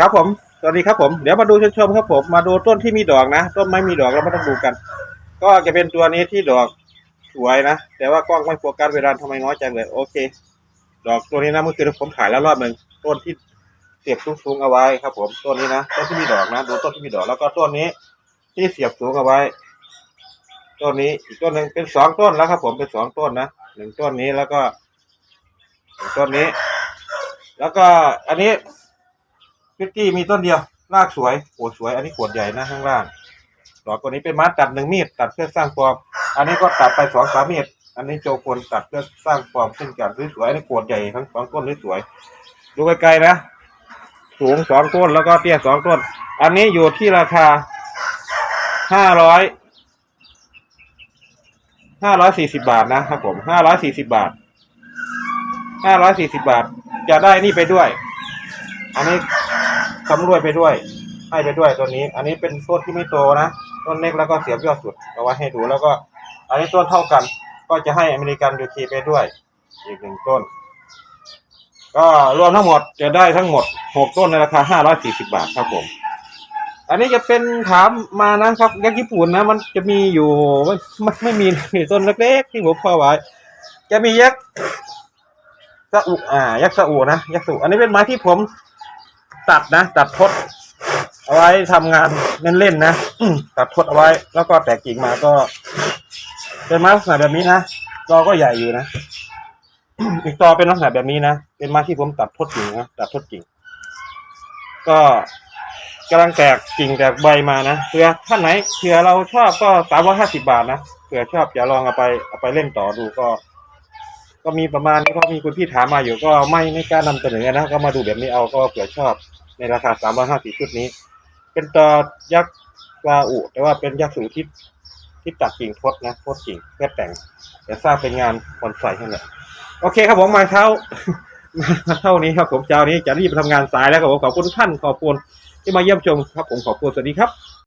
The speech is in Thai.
ครับผมสวัสดีครับผมเดี๋ยวมาดูชมชมครับผมมาดูต้นที่มีดอกนะต้นไม้มีดอกเราไม่ต้องดูกัน ก็จะเป็นตัวนี้ที่ดอกสวยนะ แต่ว่ากล้องไม่โฟกัสเวลาทำไมน้อยจังเลยโอเค ดอกตัวนี้นะเมื่อคืนผมถ่ายแล้วรอบหนึ่งต้นที่เสียบสูงๆเอาไว้ครับ ผมต้นนี้นะต้นที่มีดอกนะดูต้นที่มีดอกแล้วก็ต้นนี้ ที่เสียบสูงเอาไว้ต้นนี้อีกต้นหนึ่งเป็นสองต้นแล้วครับ ผมเป็นสองต้นนะหนึ่งต้นนี้แล้วก็ต้นนี้ แล้วก็อันนี้ พิตตี้มีต้นเดียวรากสวยโอ้สวย อันนี้ขวดใหญ่นะข้างล่างดอกตัวนี้เป็นไม้ตัดหนึ่งมีดตัดเพื่อสร้างฟอร์มอันนี้ก็ตัดไปสองสามมีดอันนี้โจควรตัดเพื่อสร้างฟอร์มเช่นกันสวยๆอันนี้ขวดใหญ่ทั้งสองต้นสวยๆดูไกลๆนะ สูงสองต้นแล้วก็เตี้ยสองต้น อันนี้อยู่ที่ราคาห้าร้อยห้าร้อยสี่สิบาทนะครับผมห้าร้อยสี่สิบาทห้าร้อยสี่สิบาท จะได้นี่ไปด้วย อันนี้ สำรวยไปด้วย ให้ไปด้วยตัวนี้ อันนี้เป็นต้นที่ไม่โตนะ ต้นเล็กแล้วก็เสียบยอดสุดเอาไว้ให้ดูแล้วก็ อันนี้ต้นเท่ากัน ก็จะให้อเมริกันยูทีไปด้วย อีกหนึ่งต้น ก็รวมทั้งหมดจะได้ทั้งหมดหกต้นในราคาห้าร้อยสี่สิบาทครับผม อันนี้จะเป็นถามมานะครับยักษ์ญี่ปุ่นนะ มันจะมีอยู่มันมันไม่มีมีต้นเล็กๆที่ผมพ่อไว้ จะมียักษ์สะอุอ่ายักษ์สะอุนะยักษ์สะอุอันนี้เป็นไม้ที่ผม ตัดนะ ตัดทดเอาไว้ทำงานเล่นๆนะตัดทดเอาไว้ แล้วก็แตกกิ่งมาก็เป็นไม้ลักษณะแบบนี้นะตอก็ใหญ่อยู่นะอีกตอเป็นลักษณะแบบนี้นะเป็นไม้ที่ผมตัดทดกิ่งนะตัดทดกิ่ง ก็กำลังแตกกิ่งแตกใบมานะเผื่อท่านไหนเผื่อเราชอบก็สามร้อยห้าสิบาทนะเผื่อชอบอย่าลองเอาไปเอาไปเล่นต่อดูก็ ก็มีประมาณนี้ก็มีคุณพี่ถามมาอยู่ก็ไม่ไม่กล้านำเสนอนะก็มาดูแบบนี้เอาก็เผื่อชอบในราคาสามร้อยห้าสิบชุดนี้ เป็นตอยักษ์ปลาอุแต่ว่าเป็นยักษ์สูที่ที่ตัดกิ่งทดนะทดกิ่งเพื่อแต่งแต่สร้างเป็นงานบอนไซให้แหละโอเคครับผมมาเท่ามาเท่านี้ครับผมเจ้านี้จะรีบไปทำงานสายแล้วครับผมขอบคุณทุกท่านขอบคุณที่มาเยี่ยมชมครับผมขอบคุณสวัสดีครับ